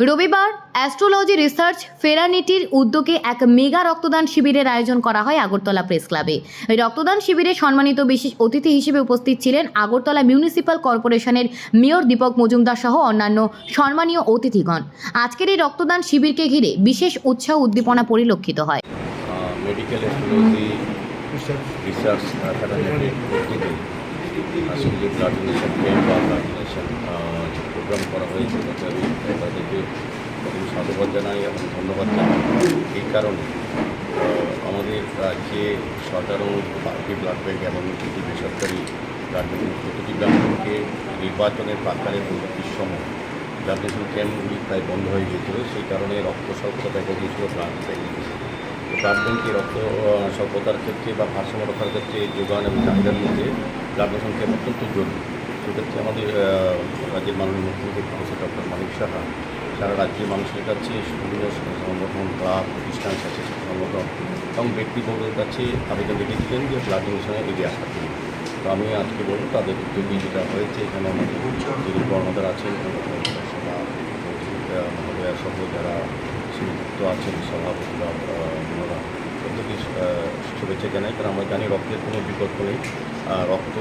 রবিবার astrology research ফেরানিটির উদ্যোগে এক মেগা রক্তদান শিবিরের আয়োজন করা হয় আগরতলা প্রেস ক্লাবে। রক্তদান শিবিরে সম্মানিত বিশেষ অতিথি হিসেবে উপস্থিত ছিলেন আগরতলা মিউনিসিপ্যাল কর্পোরেশনের মেয়র দীপক মজুমদার সহ অন্যান্য সম্মানীয় অতিথিগণ। আজকের এই রক্তদান শিবিরকে ঘিরে বিশেষ উৎসাহ উদ্দীপনা পরিলক্ষিত হয়। মেডিকেল রিসার্চ প্রোগ্রাম করা হয়েছে। তাতে আমি তাদেরকে প্রথমে সাধুবাদ জানাই এবং ধন্যবাদ জানাই। এই কারণে আমাদের রাজ্যে অনুমোদিত বারোটি ব্লাড ব্যাঙ্ক এবং দুটি বেসরকারি ব্যাঙ্ক প্রতিটি ব্লাড নির্বাচনের প্রাকালে পরিস্থিতির সময় ব্লাড ডোনেশন ক্যাম্পগুলি প্রায় বন্ধ হয়ে গিয়েছিল। সেই কারণে রক্ত স্বল্পতা দেখা গিয়েছিল ব্লাড ব্যাঙ্ক ব্লাড ব্যাঙ্কে রক্ত স্বল্পতার ক্ষেত্রে বা ভারসাম্য রক্ষার ক্ষেত্রে যোগান এবং চাহিদার মধ্যে ব্লাড ডোনেশন ক্যাম্প অত্যন্ত জরুরি। সেক্ষেত্রে আমাদের রাজ্যের মাননীয় মুখ্যমন্ত্রী প্রফেসর ডক্টর মানিক সাহা। সারা রাজ্যের মানুষের কাছে বিভিন্ন সংগঠন ক্লাব প্রতিষ্ঠান স্বেচ্ছাসেবী সংগঠন এবং ব্যক্তিবর্গের কাছে আবেদন রেখেছিলেন যে ব্লাড ডোনেশনে এগিয়ে আসার জন্য তো আমি আজকে বলব, তাদের উদ্যোগে যেটা হয়েছে, এখানে আমাদের যিনি কর্মদার আছেন সভা মহোদয়া সহ যারা শ্রীযুক্ত আছেন, সভাপতি বা ওনারা শুভেচ্ছা জানাই। কারণ আমরা জানি রক্তের কোনো বিকল্প নেই। রক্ত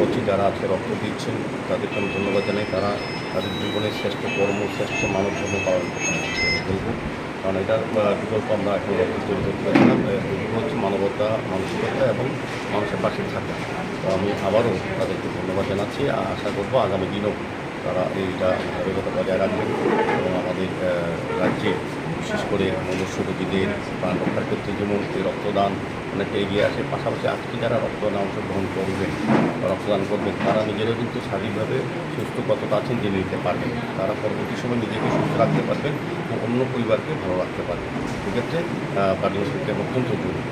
হচ্ছে যারা আজকে রক্ত দিচ্ছেন, তাদেরকে আমি ধন্যবাদ জানাই। তারা তাদের জীবনের শ্রেষ্ঠ কর্ম, শ্রেষ্ঠ মানব ধর্ম পালন বলব। কারণ এটা বিকল্প আমরা এখন তৈরি করতে পারি না। হচ্ছে মানবতা, মানসিকতা এবং মানুষের পাশে থাকা। তো আমি আবারও তাদেরকে ধন্যবাদ জানাচ্ছি। আশা করব আগামী দিনেও তারা এইটা ধারাবাহিকতা বজায় রাখবেন এবং আমাদের রাজ্যে বিশেষ করে মনুষ্য রোগীদের প্রাণ রক্ষার ক্ষেত্রে যেমন রক্তদান অনেকটা এগিয়ে আসে, পাশাপাশি আজকে যারা রক্তদান অংশগ্রহণ করবেন রক্তদান করবেন, তারা নিজেরা কিন্তু শারীরিকভাবে সুস্থ কতটা আছেন জেনে নিতে পারবেন। তারা পরবর্তী সময় নিজেকে সুস্থ রাখতে পারবেন অন্য পরিবারকে ভালো রাখতে পারবেন। সেক্ষেত্রে ডোনেশন অত্যন্ত জরুরি।